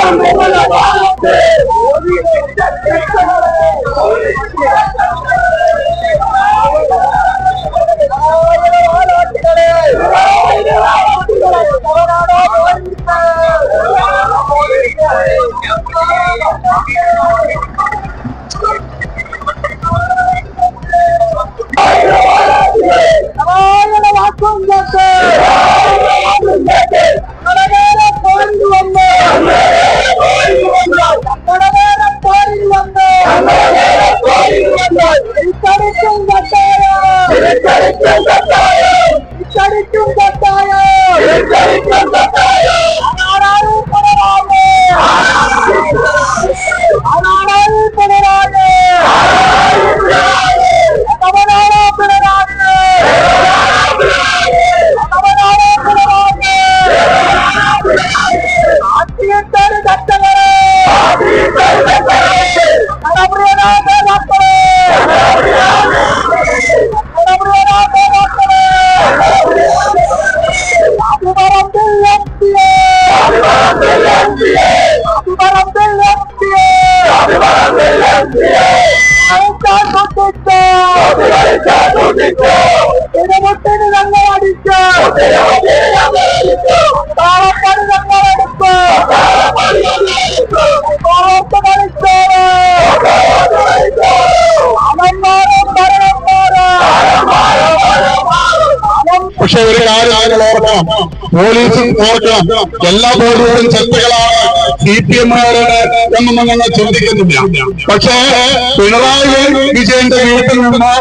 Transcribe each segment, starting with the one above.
Come back! പക്ഷെ ഒരു കാര്യം നിങ്ങൾ ഓർക്കണം. പോലീസും ഓർക്കണം. എല്ലാ പോലീസും ശക്തികളാണ്. സി പി എമ്മുകാരുടെ എന്നൊന്നും ഞങ്ങൾ പക്ഷേ പിണറായി വിജയന്റെ വീട്ടിൽ നിന്ന്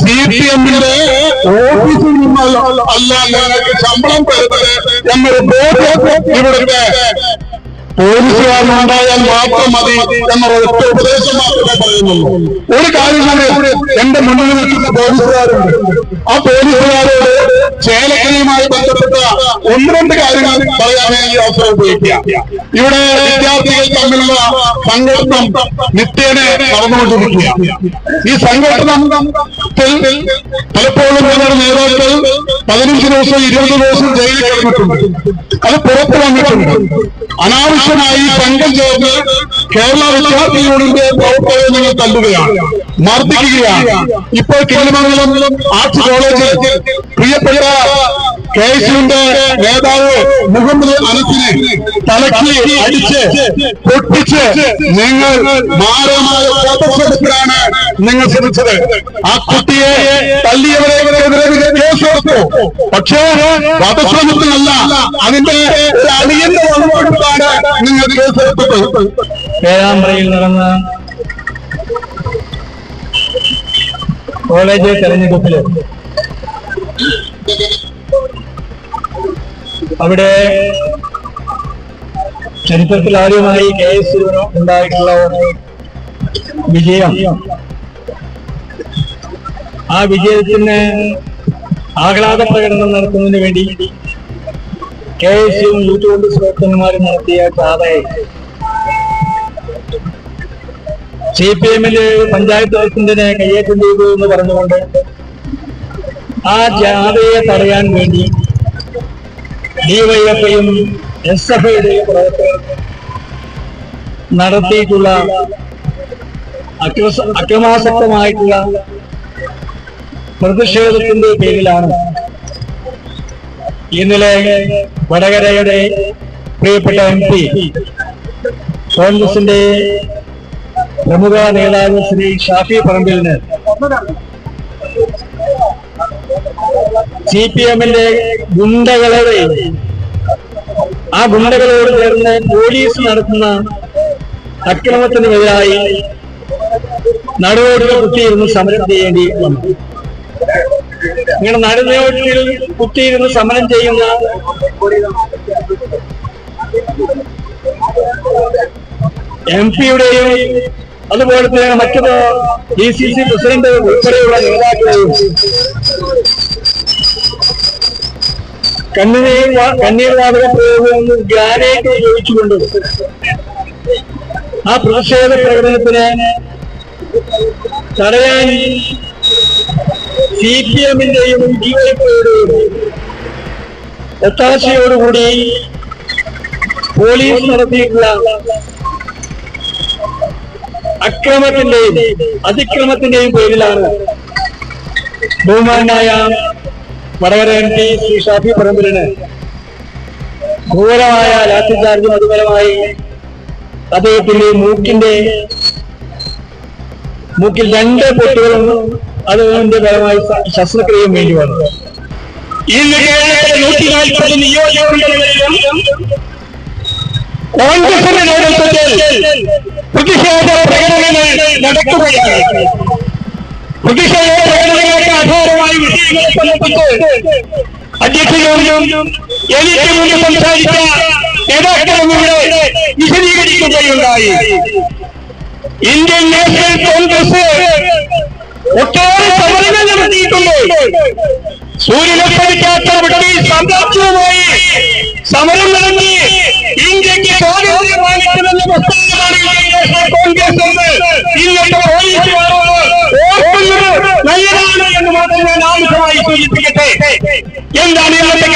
സി പി എമ്മിന്റെ ഓഫീസിൽ നിന്ന് അല്ല ഞങ്ങൾക്ക് ശമ്പളം തരുന്നത് എന്നൊരു ബോധ്യം ഇവിടുത്തെ പോലീസുകാരനുണ്ടായാൽ മാത്രം മതി എന്നുള്ള ഒറ്റ ഉപദേശം മാത്രമേ പറയുന്നുള്ളൂ. ഒരു കാര്യം കൂടി എന്റെ മുന്നിൽ നിൽക്കുന്ന പോലീസുകാരുണ്ട്. ആ പോലീസുകാരോട് ചേലക്കരയുമായി ബന്ധപ്പെട്ട ഒന്ന് രണ്ട് കാര്യങ്ങൾ പറയാൻ വേണ്ടി അവസരം ഉപയോഗിക്കുക ഇവിടെ വിദ്യാർത്ഥികൾ തമ്മിലുള്ള സംഘർഷം നിത്യേന നടന്നുകൊണ്ടിരിക്കുക ഈ സംഘർഷത്തിൽ പലപ്പോഴും ഞങ്ങളുടെ നേതാക്കൾ പതിനഞ്ച് ദിവസം ഇരുപത് ദിവസം ജയിലിൽ കിടന്നിട്ടുണ്ട്. അത് പുറത്തു വന്നിട്ടുണ്ട്. അനാവശ്യമായി സംഘം ചേർന്ന് കേരള വിദ്യാർത്ഥി യൂണിയന്റെ പ്രവർത്തകരെ നിങ്ങൾ തല്ലുകയാണ് മർദ്ദിക്കുകയാണ്. ഇപ്പോൾ കിളിമംഗലം ആർട്സ് കോളേജിൽ പ്രിയപ്പെട്ട കെ എസിന്റെ നേതാവ് മുഹമ്മദ് അനസിനെ തലക്കി അടിച്ച് പൊട്ടിച്ച് നിങ്ങൾ മാരമായ വധശ്രമത്തിലാണ് നിങ്ങൾ ശ്രമിച്ചത്. ആ കുട്ടിയെ തല്ലിയവരെതിരെ കേസെടുത്തു പക്ഷേ വധശ്രമത്തിനല്ല അതിന്റെ അളിയന്റെ വന്നുകൊടുത്താണ് നിങ്ങൾ കേസെടുത്തത് പേരാമ്പ്രയിൽ നടന്ന കോളേജ് തെരഞ്ഞെടുപ്പിൽ അവിടെ ചരിത്രത്തിൽ ആദ്യമായി കെ എസ് ഉണ്ടായിട്ടുള്ള ഒരു വിജയം. ആ വിജയത്തിന് ആഹ്ലാദ പ്രകടനം നടത്തുന്നതിന് വേണ്ടി K S U youth Congress പ്രവർത്തകന്മാരും നടത്തിയ ചാതയെ സി പി എമ്മിൽ പഞ്ചായത്ത് പ്രസിഡന്റിനെ കയ്യേറ്റം ചെയ്തു എന്ന് പറഞ്ഞുകൊണ്ട് ആ ജാഥയെ തടയാൻ വേണ്ടി ഡിവൈഎഫ്ഐയും എസ് എഫ് ഐയുടെയും പ്രവർത്തകർ നടത്തിയിട്ടുള്ള അക്രമ അക്രമാസക്തമായിട്ടുള്ള പ്രതിഷേധത്തിന്റെ പേരിലാണ് ഇന്നലെ വടകരയുടെ പ്രിയപ്പെട്ട എം പി കോൺഗ്രസിന്റെ പ്രമുഖ നേതാവ് ശ്രീ ഷാഫി പറമ്പിലിന് സി പി എമ്മിന്റെ ഗുണ്ടകളെ ആ ഗുണ്ടകളോട് ചേർന്ന് പോലീസ് നടത്തുന്ന അക്രമത്തിനെതിരായി നടുവോട്ടിൽ കുത്തിയിരുന്ന് സമരം ചെയ്യേണ്ടി വന്നു. ഇങ്ങനെ നടുനോട്ടിൽ കുത്തിയിരുന്ന് സമരം ചെയ്യുന്ന എം പിയുടെയും അതുപോലെ തന്നെ മറ്റു ഡി സി സി പ്രസിഡന്റ് ഉൾപ്പെടെയുള്ള നേതാക്കളെയും കണ്ണീർ വാ- കണ്ണീർ വാതക പ്രയോഗം ഗ്രാനൈറ്റ് ഉപയോഗിച്ചുകൊണ്ട് ആ പ്രതിഷേധ പ്രകടനത്തിന് തടയാൻ സി പി എമ്മിന്റെയും ഡിവൈഎഫ്ഐയുടെയും ഒത്താശയോടുകൂടി പോലീസ് നടത്തിയിട്ടുള്ള അക്രമത്തിന്റെയും അതിക്രമത്തിന്റെയും പേരിലാണ് ബഹുമാനായ വടകര എം പി ശ്രീ ഷാഫി പറമ്പിലിന് ക്രൂരമായ ലാത്തിചാർജും അതുപരമായി അദ്ദേഹത്തിന്റെ മൂക്കിന്റെ മൂക്കിൽ രണ്ട് പൊട്ടുകളും അതിന്റെ ഫലമായി ശസ്ത്രക്രിയയും വേണ്ടി വന്നു. കോൺഗ്രസിന്റെ നേതൃത്വത്തിൽ പ്രതിഷേധ പ്രകടനങ്ങൾ നടക്കുകയാണ്. പ്രതിഷേധ പ്രകടനങ്ങൾക്ക് ആധാരമായി വിഷയങ്ങളെ സംബന്ധിച്ച് അധ്യക്ഷനും എനിക്ക് മുന്നിൽ സംസാരിച്ച നേതാക്കളും ഇവിടെ വിശദീകരിക്കുകയുണ്ടായി. ഇന്ത്യൻ നാഷണൽ കോൺഗ്രസ് ഒട്ടേറെ സമരങ്ങൾ നടത്തിയിട്ടുണ്ട്. സൂര്യനപ്പടിക്കാത്ത ബ്രിട്ടീഷ് സാമ്രാജ്യവുമായി സമരം നടത്തി ഇന്ത്യയ്ക്ക് സ്വാതന്ത്ര്യം വാങ്ങിക്കണമെന്ന പ്രസ്ഥാനമാണ് எந்த அநியாயத்தை